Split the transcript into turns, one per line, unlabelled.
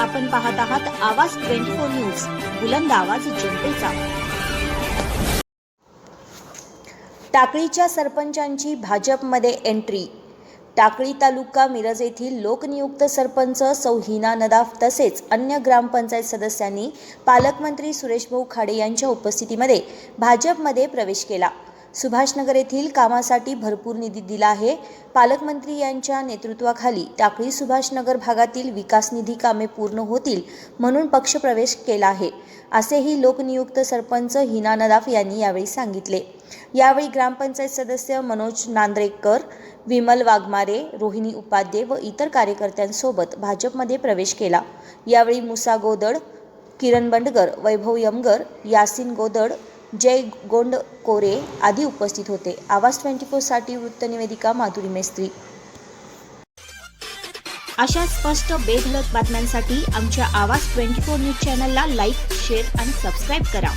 आपण पाहत आहात आवाज ट्वेंटी फोर न्यूज बुलंद आवाज जनतेचा. टाकळीच्या सरपंचांची भाजपमध्ये एंट्री. टाकळी तालुका मिरज येथील लोकनियुक्त सरपंच सौ हिना नदाफ तसेच अन्य ग्रामपंचायत सदस्यांनी पालकमंत्री सुरेशभाऊ खाडे यांच्या उपस्थितीमध्ये भाजपमध्ये प्रवेश केला. सुभाषनगर येथील कामासाठी भरपूर निधी दिला आहे. पालकमंत्री यांच्या नेतृत्वाखाली टाकळी सुभाषनगर भागातील विकास निधी कामे पूर्ण होतील म्हणून पक्षप्रवेश केला आहे. असेही लोकनियुक्त सरपंच हिना नदाफ यांनी यावेळी सांगितले. यावेळी ग्रामपंचायत सदस्य मनोज नांद्रेकर विमल वाघमारे रोहिणी उपाध्ये व इतर कार्यकर्त्यांसोबत भाजपमध्ये प्रवेश केला. यावेळी मुसा गोदड किरण बंडगर वैभव यमगर यासिन गोदड जय गोंड कोरे आदी उपस्थित होते. आवाज ट्वेंटी फोरसाठी वृत्तनिवेदिका माधुरी मेस्त्री. अशा स्पष्ट बेधडक बातम्यांसाठी आमच्या आवाज ट्वेंटी फोर न्यूज चॅनलला लाईक शेअर आणि सबस्क्राईब करा.